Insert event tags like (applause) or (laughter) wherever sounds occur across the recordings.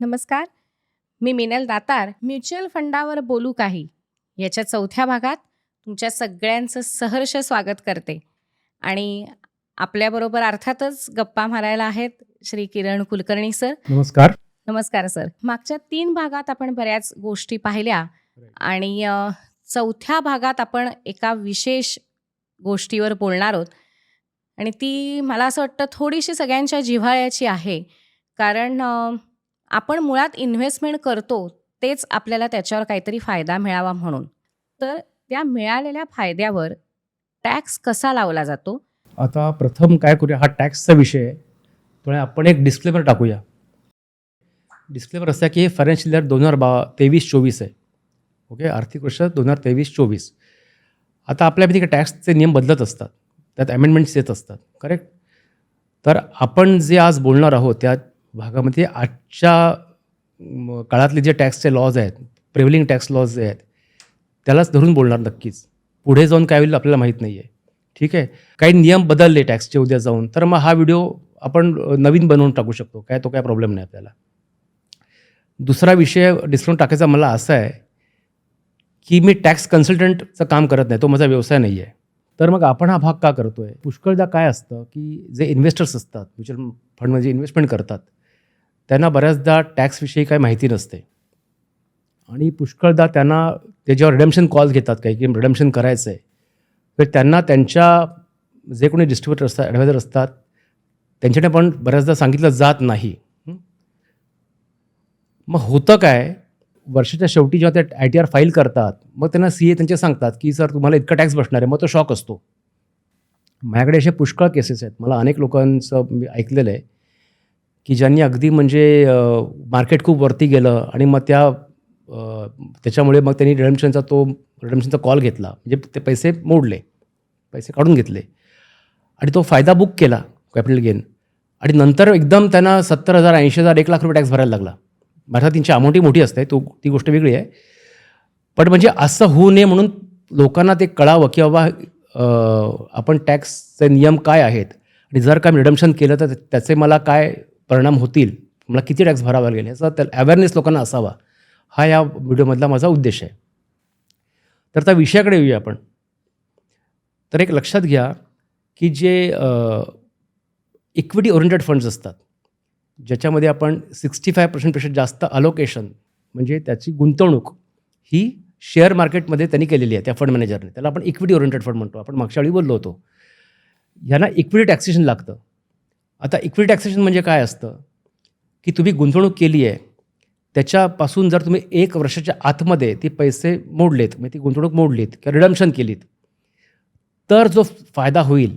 नमस्कार. मी मिनल दातार म्युच्युअल फंडावर बोलू काही. याच्या चौथ्या भागात तुमच्या सगळ्यांचं सहर्ष स्वागत करते. आणि आपल्याबरोबर अर्थातच गप्पा मारायला आहेत श्री किरण कुलकर्णी सर. नमस्कार. नमस्कार सर. मागच्या तीन भागात आपण बऱ्याच गोष्टी पाहिल्या आणि चौथ्या भागात आपण एका विशेष गोष्टीवर बोलणार आहोत. आणि ती मला असं वाटतं थोडीशी सगळ्यांच्या जिव्हाळ्याची आहे. कारण आपण मुळात इन्व्हेस्टमेंट करतो तेच आपल्याला त्याच्यावर काहीतरी फायदा मिळावा म्हणून. तर त्या मिळालेल्या फायद्यावर टॅक्स कसा लावला जातो? आता प्रथम काय करूया हा टॅक्सचा विषय आहे. त्यामुळे आपण एक डिस्क्लेमर टाकूया. डिस्क्लेमर असा की हे फायनान्शियल इयर दोन हजार बा तेवीस चोवीस आहे. ओके आर्थिक वर्ष दोन हजार तेवीस चोवीस. आता आपल्यापैकी टॅक्सचे नियम बदलत असतात. त्यात अमेंडमेंट्स येत असतात. करेक्ट तर आपण जे आज बोलणार आहोत त्या भागामध्ये आजच्या काळातले जे टॅक्सचे लॉज आहेत प्रेव्हलिंग टॅक्स लॉज जे आहेत त्यालाच धरून बोलणार नक्कीच. पुढे जाऊन काय होईल आपल्याला माहीत नाही आहे ठीक आहे? काही नियम बदलले टॅक्सचे उद्या जाऊन तर मग हा व्हिडिओ आपण नवीन बनवून टाकू शकतो. काय तो काय प्रॉब्लेम नाही आपल्याला. दुसरा विषय डिस्काउंट टाकायचा मला असा आहे की मी टॅक्स कन्सल्टंटचं काम करत नाही तो माझा व्यवसाय नाही आहे तर मग आपण हा भाग का करतो आहे पुष्कळदा काय असतं की जे इन्व्हेस्टर्स असतात म्युच्युअल फंडमध्ये इन्व्हेस्टमेंट करतात त्यांना बऱ्याचदा टॅक्सविषयी काही माहिती नसते. आणि पुष्कळदा त्यांना ते जेव्हा रिडम्शन कॉल घेतात काही की रिडम्शन करायचं आहे तर त्यांना त्यांच्या जे कोणी डिस्ट्रीब्युटर असतात ॲडवायझर असतात त्यांच्याकडे पण बऱ्याचदा सांगितलं जात नाही. मग होतं काय? वर्षाच्या शेवटी जेव्हा ते आय टी आर फाईल करतात मग त्यांना सी ए त्यांचे सांगतात की सर तुम्हाला इतका टॅक्स बसणार आहे. मग तो शॉक असतो. माझ्याकडे असे पुष्कळ केसेस आहेत. मला अनेक लोकांचं मी ऐकलेलं आहे. की ज्यांनी अगदी म्हणजे मार्केट खूप वरती गेलं आणि मग त्या त्याच्यामुळे मग त्यांनी रिडम्शनचा तो रिडम्शनचा कॉल घेतला. म्हणजे ते पैसे मोडले. पैसे काढून घेतले. आणि तो फायदा बुक केला कॅपिटल गेन आणि नंतर एकदम त्यांना सत्तर हजार ऐंशी हजार एक लाख रुपये टॅक्स भरायला लागला. भारतात त्यांची अमाऊंटही मोठी असते तो ती गोष्ट वेगळी आहे. पण म्हणजे असं होऊ नये म्हणून लोकांना ते कळावं की बाबा आपण टॅक्सचे नियम काय आहेत. आणि जर का मी रिडम्शन केलं तर त्याचे मला काय परिणाम होतील. मला किती टॅक्स भरावा लागेल याचा त्या अवेअरनेस लोकांना असावा. हा या व्हिडिओमधला माझा उद्देश आहे. तर त्या विषयाकडे येऊया आपण. तर एक लक्षात घ्या की जे इक्विटी ओरिएंटेड फंड्स असतात ज्याच्यामध्ये आपण सिक्स्टी फाय पर्सेंटपेक्षा जास्त अलोकेशन म्हणजे त्याची गुंतवणूक ही शेअर मार्केटमध्ये त्यांनी केलेली आहे त्या फंड मॅनेजरने त्याला आपण इक्विटी ओरिएंटेड फंड म्हणतो. आपण मागच्या वेळी बोललो होतो. ह्यांना इक्विटी टॅक्सेशन लागतं. आता इक्विटी टॅक्सेशन म्हणजे काय असतं? की तुम्ही गुंतवणूक केली आहे त्याच्यापासून जर तुम्ही एक वर्षाच्या आतमध्ये ती पैसे मोडलेत म्हणजे ती गुंतवणूक मोडलीत किंवा रिडम्शन केलीत तर जो फायदा होईल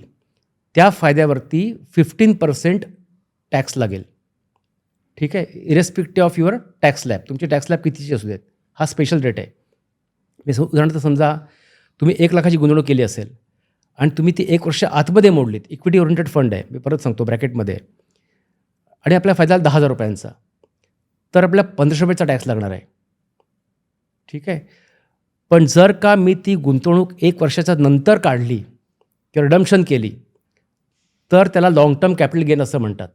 त्या फायद्यावरती फिफ्टीन पर्सेंट टॅक्स लागेल. ठीक आहे? Irrespective of your tax lab तुमची टॅक्स लॅब कितीची असू देत? हा स्पेशल रेट आहे. मी उदाहरणार्थ समजा तुम्ही एक लाखाची गुंतवणूक केली असेल आणि तुम्ही ती एक वर्ष आतमध्ये मोडलीत. इक्विटी ओरिएंटेड फंड आहे. मी परत सांगतो ब्रॅकेटमध्ये. आणि आपला फायदा आला दहा हजार रुपयांचा. तर आपल्याला पंधराशे रुपयाचा टॅक्स लागणार आहे. ठीक आहे? पण जर का मी ती गुंतवणूक एक वर्षाच्या नंतर काढली किंवा रिडम्शन केली तर त्याला लाँग टर्म कॅपिटल गेन असं म्हणतात.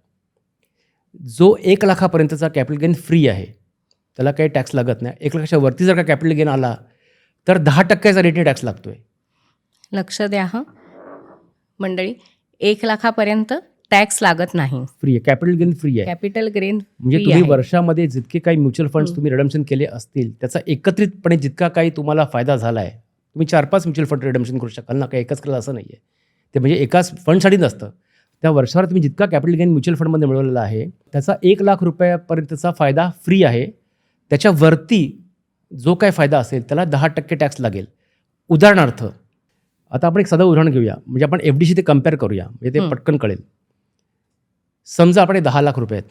जो एक लाखापर्यंतचा कॅपिटल गेन फ्री आहे त्याला काही टॅक्स लागत नाही. एक लाखाच्या वरती जर का कॅपिटल गेन आला तर दहा टक्क्याचा रेटने टॅक्स लागतो आहे लक्ष द्या हां. मंडळी एक लाखापर्यंत टॅक्स लागत नाही. फ्री आहे. कॅपिटल गेन फ्री आहे. कॅपिटल ग्रेन म्हणजे तुम्ही. वर्षामध्ये जितके काही म्युच्युअल फंड्स. तुम्ही रिडम्शन केले असतील त्याचा एकत्रितपणे जितका काही तुम्हाला फायदा झाला आहे तुम्ही चार पाच म्युच्युअल फंड रिडम्शन करू शकाल ना काही एकच केलं असं नाही आहे ते म्हणजे एकाच फंडसाठी नसतं. त्या वर्षावर तुम्ही जितका कॅपिटल गेन म्युच्युअल फंडमध्ये मिळवलेला आहे त्याचा एक लाख रुपयापर्यंतचा फायदा फ्री आहे. त्याच्यावरती जो काय फायदा असेल त्याला दहा टक्के टॅक्स लागेल. उदाहरणार्थ आता आपण एक साधं उदाहरण घेऊया म्हणजे आपण एफ डीशी ते कंपेअर करूया म्हणजे ते. पटकन कळेल समजा आपण दहा लाख रुपये आहेत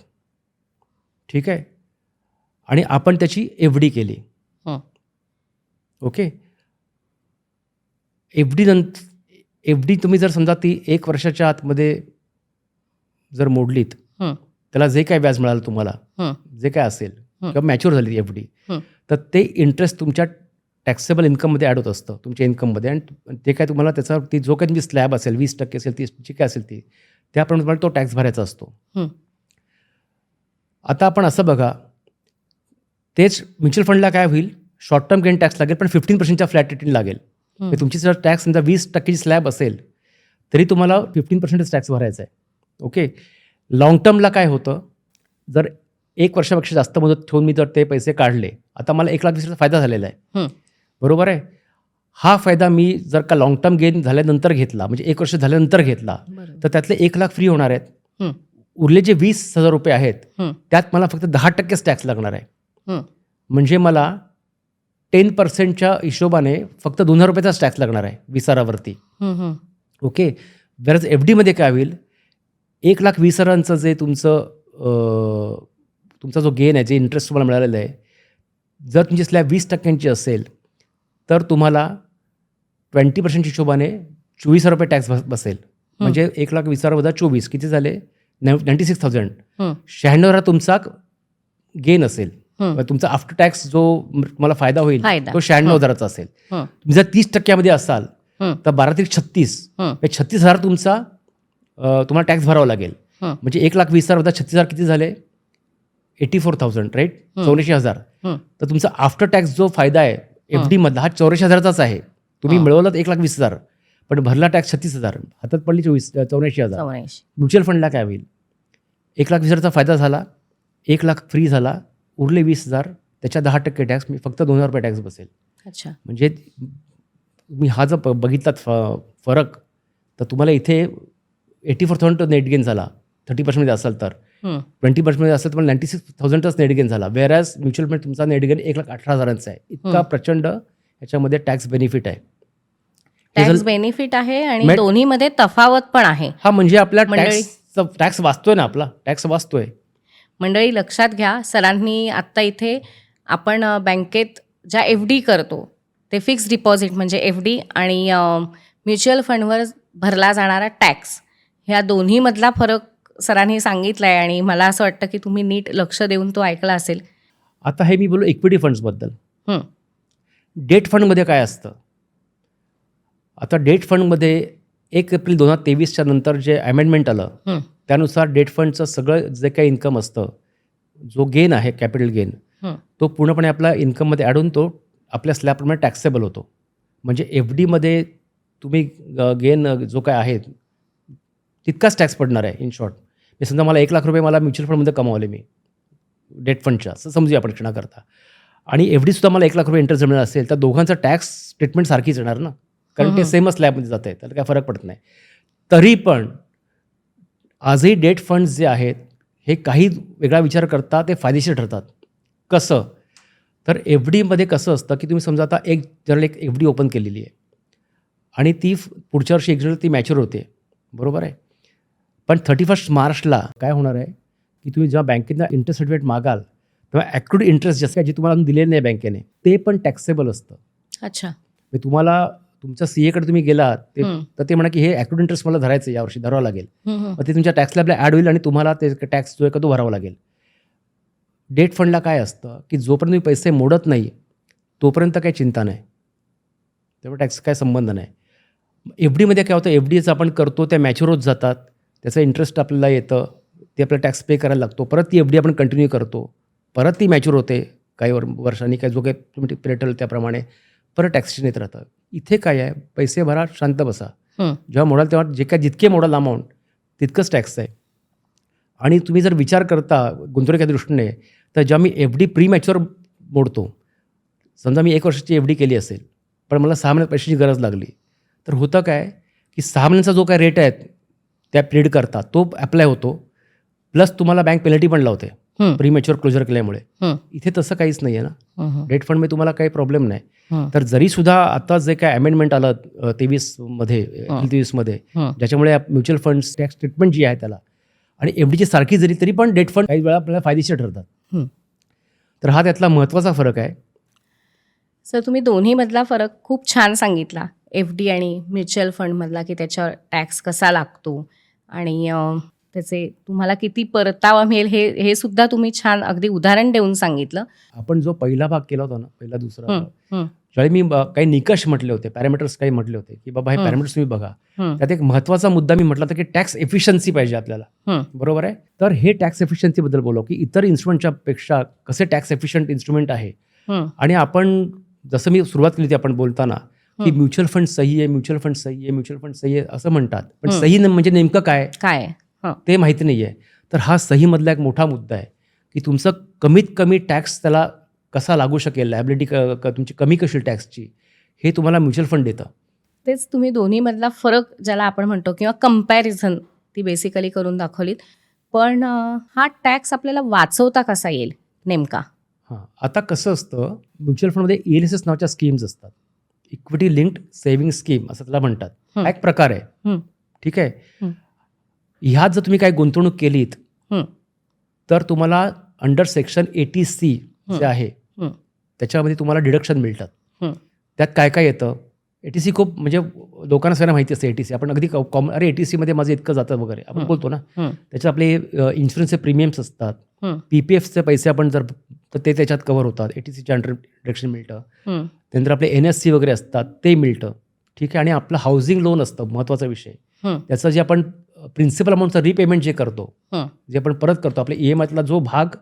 ठीक आहे आणि आपण त्याची एफ डी केली. ओके एफ डी नंतर एफ डी तुम्ही जर समजा ती एक वर्षाच्या आतमध्ये जर मोडलीत. त्याला जे काय व्याज मिळालं तुम्हाला. जे काय असेल. किंवा मॅच्युअर झाली एफ डी. तर ते इंटरेस्ट तुमच्या टॅक्सेबल इन्कममध्ये ॲड होत असतं तुमच्या इन्कममध्ये आणि ते काय तुम्हाला त्याचा ती जो काही तुम्ही स्लॅब असेल वीस टक्के असेल तीस जी काय असेल ती त्याप्रमाणे तुम्हाला तो टॅक्स भरायचा असतो. आता आपण असं बघा तेच म्युच्युअल फंडला काय होईल? शॉर्ट टर्म गेन टॅक्स लागेल पण फिफ्टीन पर्सेंटच्या फ्लॅट रेटिंग लागेल. तुमची जर टॅक्स समजा वीस टक्केची स्लॅब असेल तरी तुम्हाला फिफ्टीन पर्सेंटच टॅक्स भरायचा आहे. ओके लॉंग टर्मला काय होतं? जर एक वर्षापेक्षा जास्त मुदत ठेवून मी जर ते पैसे काढले आता मला एक लाख वीस फायदा झालेला आहे. बरोबर आहे हा फायदा मी जर का लॉंग टर्म गेन झाल्यानंतर घेतला म्हणजे एक वर्ष झाल्यानंतर घेतला तर त्यातले एक लाख फ्री होणार आहेत. उरले जे वीस हजार रुपये आहेत. त्यात मला फक्त दहा टक्केच टॅक्स लागणार आहे. म्हणजे मला टेन पर्सेंटच्या हिशोबाने फक्त दोन हजार रुपयाचाच टॅक्स लागणार आहे विसारावरती. ओके वेरज एफ डीमध्ये काय होईल एक लाख वीस हजारांचं जे तुमचं तुमचा जो गेन आहे जे इंटरेस्ट तुम्हाला मिळालेलं आहे जर तुमची स्लॅब वीस टक्क्यांची असेल तर तुम्हाला ट्वेंटी पर्सेंट हिशोबाने चोवीस हजार रुपये टॅक्स बसेल म्हणजे एक लाख वीस हजार वजा चोवीस किती झाले नाईन्टी सिक्स थाउजंड. शहाण्णव हजार तुमचा गेन असेल तुमचा आफ्टर टॅक्स जो तुम्हाला फायदा होईल. तो शहाण्णव हजाराचा असेल. तुम्ही जर तीस टक्क्यामध्ये असाल. तर बारा ते छत्तीस. म्हणजे छत्तीस हजार तुमचा तुम्हाला टॅक्स भरावा लागेल. म्हणजे एक लाख वीस हजार वजा छत्तीस हजार किती झाले एटी फोर थाउजंड राईट. चौऱ्याऐंशी हजार. तर तुमचा आफ्टर टॅक्स जो फायदा आहे एफ डीमधला हा चौऱ्याऐंशी हजाराचाच आहे. तुम्ही. मिळवलात एक लाख वीस हजार पण भरला टॅक्स छत्तीस हजार. हातात पडली चोवीस चौऱ्याऐंशी हजार. म्युच्युअल फंडला काय होईल? एक लाख वीस हजारचा फायदा झाला एक लाख फ्री झाला उरले वीस हजार त्याच्या दहा टक्के टॅक्स मी फक्त दोन हजार रुपये टॅक्स बसेल. अच्छा. म्हणजे मी हा जर बघितलात फ फरक तर तुम्हाला इथे eighty four thousand net gain झाला थर्टी पर्सेंटमध्ये असाल तर. ट्वेंटी पर्सेंटमध्ये असेल तर नाईन्टी सिक्स थाउजंडचाच नेट गेन झाला. वेरॅज म्युच्युअल फंड तुमचा नेट गेन एक लाख अठरा हजारांचा आहे. इतका. प्रचंड याच्यामध्ये टॅक्स बेनिफिट आहे. टॅक्स बेनिफिट आहे आणि दोन्हीमध्ये तफावत पण आहे. हा म्हणजे आपला मंडळी- टॅक्स टॅक्स वाचतोय ना आपला? टॅक्स वाचतोय. मंडळी लक्षात घ्या सरांनी आत्ता इथे आपण बँकेत ज्या एफ डी करतो ते फिक्स डिपॉझिट म्हणजे एफ डी आणि म्युच्युअल फंडवर भरला जाणारा टॅक्स ह्या दोन्हीमधला फरक सरांनी सांगितला आहे आणि मला असं वाटतं की तुम्ही नीट लक्ष देऊन तो ऐकला असेल आता हे मी बोललो इक्विटी फंड्सबद्दल. डेट फंडमध्ये काय असतं आता डेट फंडमध्ये एक एप्रिल दोन हजार तेवीसच्या नंतर जे अमेंडमेंट आलं. त्यानुसार डेट फंडचं सगळं जे काही इन्कम असतं जो गेन आहे कॅपिटल गेन. तो पूर्णपणे आपल्या इन्कममध्ये ॲड होऊन तो आपल्या स्लॅबप्रमाणे टॅक्सेबल होतो म्हणजे एफ डीमध्ये तुम्ही गेन जो काय आहे तितकाच टॅक्स पडणार आहे इन शॉर्ट मी समजा मला एक लाख रुपये मला म्युच्युअल फंडमध्ये कमावले मी डेट फंडच्या असं समजूया आपण क्षणाकरता. आणि एफ डीसुद्धा मला एक लाख रुपये इंटरेस्ट मिळणार असेल तर दोघांचं टॅक्स स्टेटमेंट सारखीच येणार ना? कारण ते. सेमच स्लॅबमध्ये जात आहे त्याला काय फरक पडत नाही. तरी पण आजही डेट फंड्स जे आहेत हे काही वेगळा विचार करता ते फायदेशीर ठरतात. कसं? तर एफ डीमध्ये कसं असतं की तुम्ही समजा आता एक जनरल एक एफ डी ओपन केलेली आहे. आणि ती पुढच्या वर्षी एक जनरल ती मॅच्युअर होते बरोबर आहे? पण थर्टी फर्स्ट मार्चला काय होणार आहे? की तुम्ही जेव्हा बँकेनं इंटरेस्ट सर्टिफिकेट मागाल तेव्हा ॲक्रुड इंटरेस्ट जसं काय जे तुम्हाला अजून दिलेलं नाही बँकेने ते पण टॅक्सेबल असतं. अच्छा. म्हणजे तुम्हाला तुमच्या सी एकडे तुम्ही गेलात ते. तर ते म्हणा की हे ॲक्रुड इंटरेस्ट मला धरायचं यावर्षी धरावं लागेल. मग ते तुमच्या टॅक्स लॅबला ॲड होईल आणि तुम्हाला ते टॅक्स जो आहे का तो भरावा लागेल. डेट फंडला काय असतं की जोपर्यंत तुम्ही पैसे मोडत नाही तोपर्यंत काही चिंता नाही. तेव्हा टॅक्स काय संबंध नाही. एफ डीमध्ये काय होतं एफ डीचं आपण करतो त्या मॅच्युअर होत जातात. त्याचं इंटरेस्ट आपल्याला येतं ते आपल्याला टॅक्स पे करायला लागतो. परत ती एफ डी आपण कंटिन्यू करतो. परत ती मॅच्युअर होते काही वर वर्षांनी काय जो काही तुम्ही पिरियड ठरवलं त्याप्रमाणे परत टॅक्सेशन येत राहतं. इथे काय आहे पैसे भरा शांत बसा. जेव्हा मोडाल तेव्हा जे काय जितके मोडाल अमाऊंट तितकंच टॅक्स आहे. आणि तुम्ही जर विचार करता गुंतवणुकीच्या दृष्टीने तर जेव्हा मी एफ डी प्री मॅच्युअर मोडतो समजा मी एक वर्षाची एफ डी केली असेल पण मला सहा महिन्यात पैशाची गरज लागली तर होतं काय की सहा महिन्याचा जो काय रेट आहे त्या पिरियड करता तो अप्लाय होतो प्लस तुम्हाला बँक पेनल्टी पण लावते. प्री मॅच्युअर क्लोजर केल्यामुळे. इथे तसं काहीच नाही आहे ना. डेट फंडमध्ये तुम्हाला काही प्रॉब्लेम नाही. तर जरी सुद्धा आता जे काय अमेंडमेंट आलं तेवीसमध्ये एप्रिल तेवीसमध्ये हं. ज्याच्यामुळे म्युच्युअल फंड्स टॅक्स ट्रीटमेंट जी आहे त्याला आणि एफ डीची सारखी जरी तरी पण डेट फंड काही वेळा आपल्याला फायदेशीर ठरतात. तर हा त्यातला महत्त्वाचा फरक आहे सर तुम्ही दोन्हीमधला फरक खूप छान सांगितला एफ डी आणि म्युच्युअल फंडमधला की त्याच्यावर टॅक्स कसा लागतो आणि त्याचे तुम्हाला किती परतावा मिळेल हे हे सुद्धा तुम्ही छान अगदी उदाहरण देऊन सांगितलं. आपण जो पहिला भाग केला होता ना पहिला दुसरा भाग. ज्यावेळी मी काही निकष म्हटले होते पॅरामीटर्स काही म्हटले होते की बाबा हे. पॅरामीटर्स तुम्ही बघा. त्यात एक महत्त्वाचा मुद्दा मी म्हटलं होतं की टॅक्स एफिशियन्सी पाहिजे आपल्याला. बरोबर आहे? तर हे टॅक्स एफिशियन्सीबद्दल बोललो की इतर इन्स्ट्रुमेंटच्या पेक्षा कसे टॅक्स एफिशियंट इन्स्ट्रुमेंट आहे? आणि आपण जसं मी सुरुवात केली होती आपण बोलताना की. म्युच्युअल फंड सही आहे म्युच्युअल फंड सही आहे म्युच्युअल फंड सही आहे असं म्हणतात. पण. सही म्हणजे नेमकं काय? काय? ते माहिती नाही आहे तर हा सहीमधला एक मोठा मुद्दा आहे की तुमचं कमीत कमी टॅक्स त्याला कसा लागू शकेल? लायबिलिटी तुमची कमी कशी टॅक्सची? हे तुम्हाला म्युच्युअल फंड देतं. तेच तुम्ही दोन्हीमधला फरक ज्याला आपण म्हणतो किंवा कंपॅरिझन ती बेसिकली करून दाखवलीत. पण हा टॅक्स आपल्याला वाचवता कसा येईल नेमका? हां. आता कसं असतं म्युच्युअल फंडमध्ये एल एस एस नावाच्या स्कीम्स असतात. इक्विटी लिंक्ड सेव्हिंग स्कीम असं त्याला म्हणतात हं. एक प्रकार आहे हं. ठीक आहे हं. ह्यात जर तुम्ही काही गुंतवणूक केलीत. तर तुम्हाला अंडर सेक्शन एटी सी. जे आहे. त्याच्यामध्ये तुम्हाला डिडक्शन मिळतात हं. त्यात काय काय येतं एटी सी खूप म्हणजे लोकांना सगळ्यांना माहिती असते एटी सी आपण अगदी कॉमन अरे एटी सीमध्ये माझं इतकं जातं वगैरे आपण. बोलतो ना. त्याच्यात आपले इन्शुरन्सचे प्रीमियम्स असतात हं. पी पी एफचे पैसे आपण जर तर ते त्याच्यात कव्हर होतात. एटी सीच्या अंडर डिडक्शन मिळतं. त्यानंतर आपले एन एस सी वगैरे असतात ते मिळतं. ठीक आहे? आणि आपलं हाऊसिंग लोन असतं महत्त्वाचा विषय. त्याचं जे आपण प्रिन्सिपल अमाऊंटचं रिपेमेंट जे करतो हं. जे आपण परत करतो आपल्या ई एम आयतला जो भाग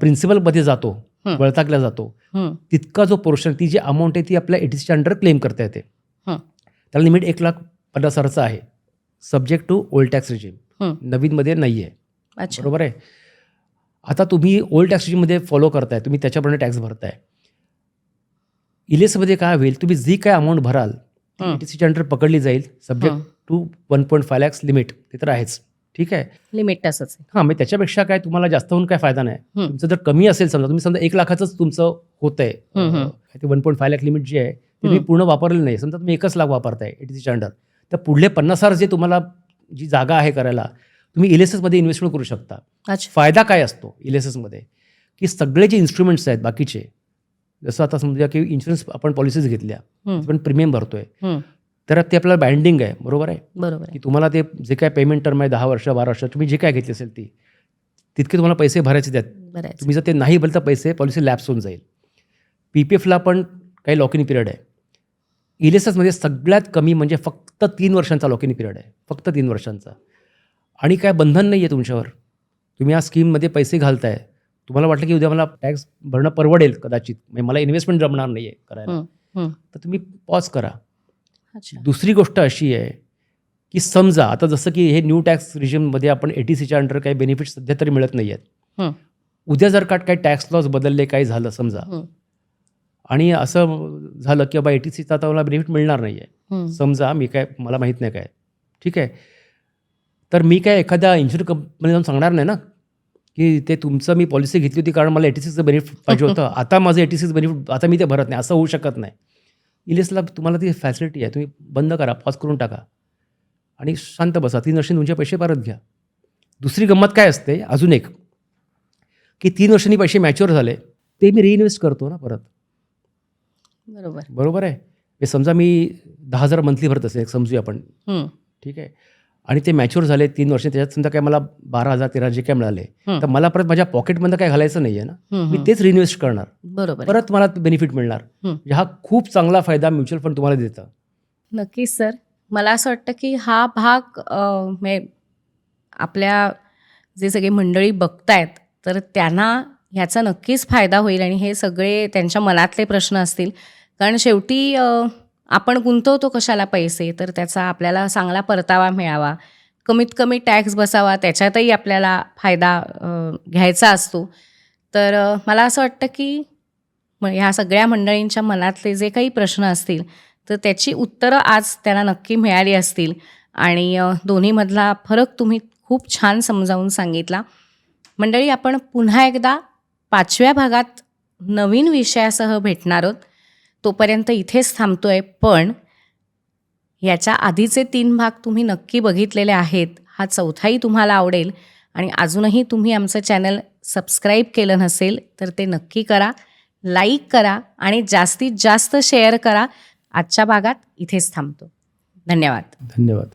प्रिन्सिपलमध्ये जातो. वळताकला जातो हं, तितका जो पोर्शन ती जी अमाऊंट आहे ती आपल्या एटी सीच्या अंडर क्लेम करता येते. त्याला लिमिट एक लाख पन्नास हजाराचं आहे. Subject to old tax regime. नवीनमध्ये नाही आहे अच्छा. बरोबर आहे? आता तुम्ही ओल्ड टॅक्स रिजीममध्ये फॉलो करताय तुम्ही त्याच्याप्रमाणे टॅक्स भरताय इलेसमध्ये काय होईल तुम्ही जी काय अमाऊंट भराल हं. टी सीच्या अंडर पकडली जाईल subject. To one point five lakhs limit ते तर आहेच ठीक आहे लिमिट तसंच आहे हां मग त्याच्यापेक्षा काय तुम्हाला जास्त होऊन काय फायदा नाही. तुमचं जर कमी असेल समजा तुम्ही समजा एक लाखाचंच तुमचं होतंय हं, हं. अं, ते one point five lakh limit जे आहे ते तुम्ही. पूर्ण वापरलेलं नाही समजा तुम्ही एकच लाख वापरताय एटी सीच्या अंडर तर पुढले पन्नास हजार जे तुम्हाला जी जागा आहे करायला तुम्ही इलेसेसमध्ये इन्व्हेस्टमेंट करू शकता. फायदा काय असतो इलेसेसमध्ये की सगळे जे इन्स्ट्रुमेंट्स आहेत बाकीचे जसं आता समजा की इन्शुरन्स आपण पॉलिसीज घेतल्या आपण प्रीमियम भरतोय. तर ते आपल्याला बँडिंग आहे बरोबर आहे? बरोबर की तुम्हाला ते जे काय पेमेंट टर्म आहे दहा वर्ष बारा वर्ष तुम्ही जे काय घेतली असेल ती तितके तुम्हाला पैसे भरायचे त्यात. तुम्ही जर ते नाही भरलं तर पैसे पॉलिसी लॅप्स होऊन जाईल. पी पी एफला पण काही लॉक इन पिरियड आहे इलेससमध्ये सगळ्यात कमी म्हणजे फक्त तीन वर्षांचा लॉक इन पिरियड आहे. फक्त तीन वर्षांचा. आणि काय बंधन नाही आहे तुमच्यावर. तुम्ही या स्कीममध्ये पैसे घालताय. तुम्हाला वाटलं की उद्या मला टॅक्स भरणं परवडेल कदाचित. म्हणजे मला इन्व्हेस्टमेंट जमणार नाही आहे करायला. तर तुम्ही पॉज करा. दुसरी गोष्ट अशी आहे की समजा आता जसं की हे न्यू टॅक्स रिजिममध्ये आपण ए टी सीच्या अंडर काही बेनिफिट सध्या तरी मिळत नाही आहेत. उद्या जर का काही टॅक्स लॉस बदलले काही झालं समजा. आणि असं झालं की बाबा ए टी सीचा आता मला बेनिफिट मिळणार नाही आहे. समजा मी काय मला माहीत नाही काय. ठीक आहे? तर मी काय एखाद्या इन्शुरन्स कंपनी जाऊन सांगणार नाही ना? की ते तुमचं मी पॉलिसी घेतली होती कारण मला ए टी सीचं बेनिफिट पाहिजे होतं. (laughs) आता माझं ए टी सीचं बेनिफिट आता मी ते भरत नाही. असं होऊ शकत नाही. इलेसला तुम्हाला ती फॅसिलिटी आहे. तुम्ही बंद करा पॉज करून टाका. आणि शांत बसा. तीन वर्षांनी तुमचे पैसे परत घ्या. दुसरी गंमत काय असते? अजून एक. की तीन वर्षांनी पैसे मॅच्युअर झाले ते मी रिइन्व्हेस्ट करतो ना परत. बरोबर. बरोबर आहे? समजा मी दहा हजार मंथली भरत असेल एक समजूया आपण. ठीक आहे? आणि ते मॅच्युअर झाले तीन वर्ष त्याच्यात समजा काय मला बारा हजार तेरा जे काय मिळाले. तर मला परत माझ्या पॉकेटमधनं काय घालायचं नाही आहे ना मी. तेच रिइन्व्हेस्ट करणार बरोबर. परत मला बेनिफिट मिळणार हं. म्हणजे हा खूप चांगला फायदा म्युच्युअल फंड तुम्हाला देतं नक्कीच सर मला असं वाटतं की हा भाग आपल्या जे सगळे मंडळी बघतायत तर त्यांना ह्याचा नक्कीच फायदा होईल आणि हे सगळे त्यांच्या मनातले प्रश्न असतील कारण शेवटी आपण गुंतवतो कशाला पैसे? तर त्याचा आपल्याला चांगला परतावा मिळावा. कमीत कमी टॅक्स बसावा त्याच्यातही आपल्याला फायदा घ्यायचा असतो. तर मला असं वाटतं की ह्या सगळ्या मंडळींच्या मनातले जे काही प्रश्न असतील तर त्याची उत्तरं आज त्यांना नक्की मिळाली असतील. आणि दोन्हीमधला फरक तुम्ही खूप छान समजावून सांगितला. मंडळी आपण पुन्हा एकदा पाचव्या भागात नवीन विषयासह भेटणार आहोत. तोपर्यंत इथेच थांबतो आहे पण याच्या आधीचे तीन भाग तुम्ही नक्की बघितलेले आहेत. हा चौथाही तुम्हाला आवडेल आणि अजूनही तुम्ही आमचं चॅनल सबस्क्राईब केलं नसेल तर ते नक्की करा लाईक करा आणि जास्तीत जास्त शेअर करा. आजच्या भागात इथेच थांबतो. धन्यवाद. धन्यवाद.